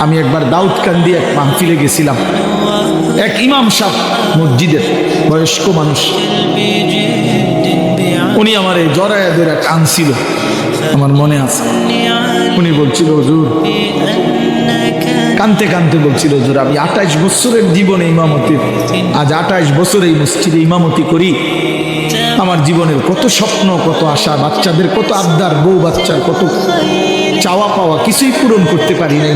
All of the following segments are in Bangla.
আমি একবার দাউদকান্দি এক মাহফিলে গেছিলাম। এক ইমাম সাহ মসজিদের বয়স্ক মানুষ। উনি আমার এই জরায়া ধরে টানছিল আমার মনে আছে। উনি বলছিল, হুজুর। কানতে কানতে বলছিল, হুজুর, আমি আঠাইশ বছরের জীবনে ইমামতি, আজ আঠাইশ বছর এই মসজিদে ইমামতি করি। আমার জীবনের কত স্বপ্ন, কত আশা, বাচ্চাদের কত আবদার, বউ বাচ্চার কত চাওয়া পাওয়া, কিছুই পূরণ করতে পারি নাই।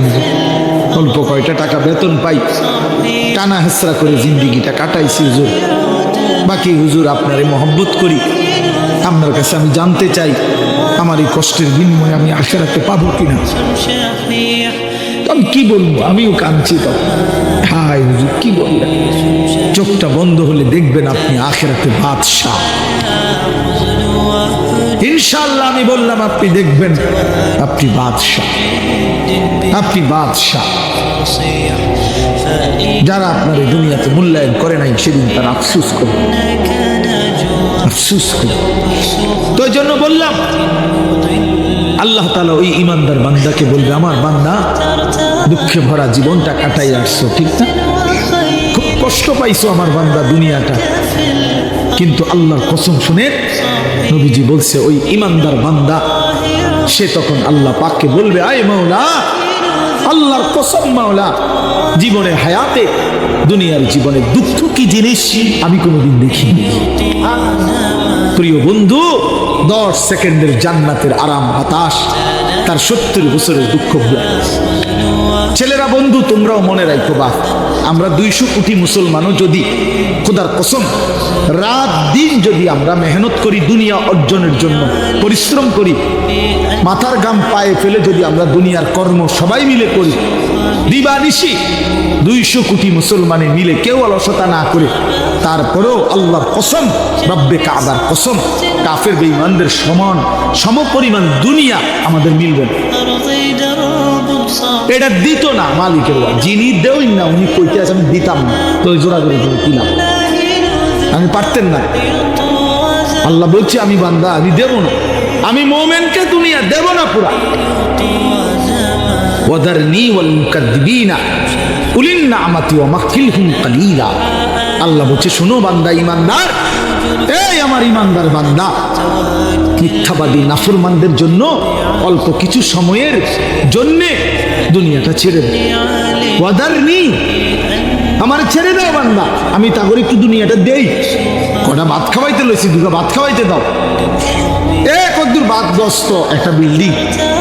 অল্প কয়টা টাকা বেতন পাই, টানা হেসরা করে জিন্দিগিটা কাটাইছি হুজুর। বাকি হুজুর আপনারে মহব্বত করি। আপনার কাছে আমি জানতে চাই, আমার এই কষ্টের বিনিময়ে আমি আশা রাখতে পাবো কিনা। আমি কি বলব? আমিও কাঁদছি তখন। হায় হুজুর, কি বললেন? চোখটা বন্ধ হলে দেখবেন আপনি আখেরাতে বাদশাহ। ইনশাল্লাহ আমি বললাম, আপনি দেখবেন আপনি বাদশাহ। আপনি বাদশাহ। যারা আপনার এই দুনিয়াতে মূল্যায়ন করে নাই, সেদিন তারা আফসুস করে আফসুস করে তো জন্য বললাম, আল্লাহ তালা ওই ইমানদার বান্দাকে বলবে, আমার বান্দা, দুঃখে ভরা জীবনটা কাটাই আসছো, ঠিক না? কষ্ট পাইছো আমার বান্দা দুনিয়াটা। কিন্তু আল্লাহর কসম শুনে নবীজি বলছে, ওই ইমানদার বান্দা, সে তখন আল্লাহ পাককে বলবে, আয় মাওলা, আল্লাহর কসম মাওলা, জীবনে হায়াতে, দুনিয়ার জীবনে দুঃখ কি জিনিস আমি কোনোদিন দেখিনি। প্রিয় বন্ধু, দশ সেকেন্ডের জান্নাতের আরাম, হতাশ, তার সত্তর বছরের দুঃখ ছেলেরা বন্ধু, তোমরাও মনে রাখো বা আমরা দুইশো কোটি মুসলমানও যদি খোদার কসম, রাত দিন যদি আমরা মেহনত করি দুনিয়া অর্জনের জন্য, পরিশ্রম করি, মাথার গাম পায়ে ফেলে যদি আমরা দুনিয়ার কর্ম সবাই মিলে করি, দিবানিশি দুইশো কোটি মুসলমানে মিলে কেউ অলসতা না করে, তারপরেও আল্লাহর কসম, রব্বে কাবার কসম, কাফের বেঈমানদের সমান, সমপরিমাণ দুনিয়া আমাদের মিলবে। এটা দিত না মালিকের। যিনি দেওই না, উনি কইতে আছে, আমি দিতাম না। তো জোড়া করে দিলাম। আমি পারতেন না। আল্লাহ বলছে, আমি বান্দা, আমি দেব না। আমি মোমেনকে দুনিয়া দেব না পুরা। ওয়াদারনি ওয়াল মুকাদ্দিবিনা। উলিন নামাতি ওয়া মাখিলহুম কালিলা। আল্লাহ বলছে, শোনো বান্দা, ইমানদার। এই আমার ইমানদার বান্দা। মিথ্যাবাদী নাফরমানদের জন্য অল্প কিছু সময়ের জন্যে দুনিয়াটা ছেড়ে দে। ওয়াদারনি আমার ছেড়ে দাও বান্দা। আমি তাগর একটু দুনিয়াটা দেই। কটা ভাত খাওয়াইতে লইছি, দুটো ভাত খাওয়াইতে দাও। এ কদ্দুর বাদ দস্ত, একটা বিল্ডিং,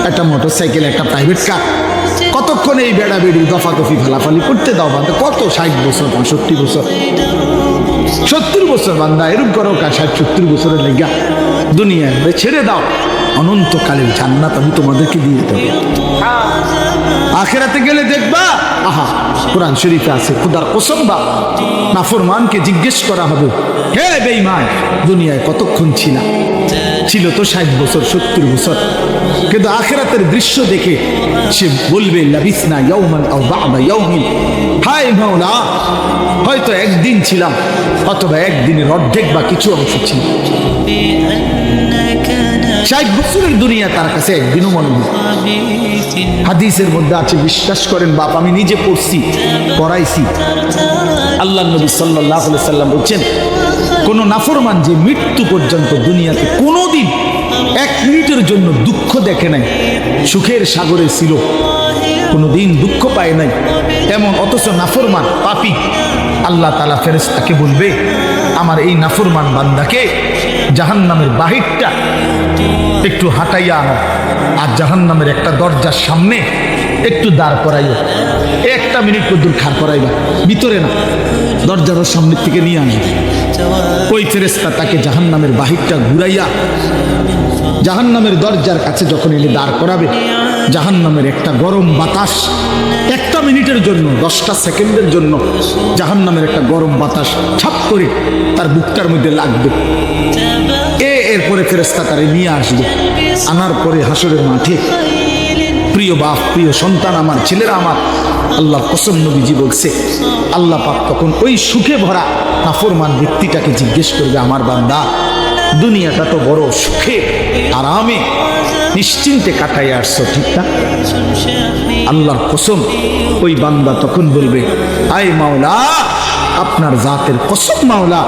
একটা মোটর সাইকেল একটা প্রাইভেট কার। কতক্ষণ এই বেড়া বেড়ি দফা দফি ফালাফালি করতে দাও বান্দা? কত ষাট বছর, পঁয়ষট্টি বছর? সত্তর বছর বান্দা এরকম করো কা ষাট সত্তর বছরের লেগা দুনিয়ায় ছেড়ে দাও। অনন্তকালের জান্নাত আমি তোমাদেরকে দিয়ে দেবো। আখেরাতে গেলে দেখবা, আহা, কোরআন শরীফে আছে, খুদার কোসম বা নাফরমানকে জিজ্ঞেস করা হবে, হে বেঈমান, দুনিয়ায় কতক্ষণ ছিলা? ছিল তো ষাট বছর, সত্তর বছর। কিন্তু আখেরাতের দৃশ্য দেখে সে বলবে হয়তো একদিন ছিলাম, অথবা একদিনের অর্ধেক বা কিছু অংশ ছিল। ষাট বছরের দুনিয়া তার কাছে একদিনও মনে হয় হাদিসের মধ্যে আছে, বিশ্বাস করেন বাপ, আমি নিজে পড়ছি, পড়াইছি। আল্লাহ নবী সাল্লাহ সাল্লাম বলছেন কোনো নাফরমান যে মৃত্যু পর্যন্ত দুনিয়াতে কোনোদিন এক মিনিটের জন্য দুঃখ দেখে নাই, সুখের সাগরে ছিল, কোনোদিন দুঃখ পায় নাই। এমন অথচ নাফরমান পাপি। আল্লাহ তালা ফেরেস্তাকে বলবে, আমার এই নাফরমান বান্দাকে জাহান নামের বাহিরটা একটু হাঁটাইয়া আনো, আর জাহান নামের একটা দরজার সামনে একটু দাঁড় করাইও। একটা মিনিট পর্যন্ত খাড় করাইবা, ভিতরে না, দরজার সামনের থেকে নিয়ে আসবে। ওই ফেরেস্তা তাকে জাহান নামের বাহিরটা ঘুরাইয়া জাহান নামের দরজার কাছে যখন এনে দাঁড় করাবে জাহান নামের একটা গরম বাতাস একটা মিনিটের জন্য, দশটা সেকেন্ডের জন্য জাহান নামের একটা গরম বাতাস ছাপ করে তার বুকটার মধ্যে লাগবে। এ এরপরে ফেরেস্তা তারে নিয়ে আসবে। আনার পরে হাসরের মাঠে, প্রিয় বাপ, প্রিয় সন্তান আমার, ছেলেরা আমার আল্লাহ কসম নবীজি বলছে, আল্লাহ পাক তখন ওই সুখে ভরা নাফরমান ব্যক্তিটাকে জিজ্ঞেস করবে, আমার বান্দা, দুনিয়াটা তো বড় সুখে, আরামে, নিশ্চিন্তে কাটাই আসছো, ঠিক না? আল্লাহর কসম, ওই বান্দা তখন বলবে, আয় মাওলা, আপনার জাতের কসম মাওলা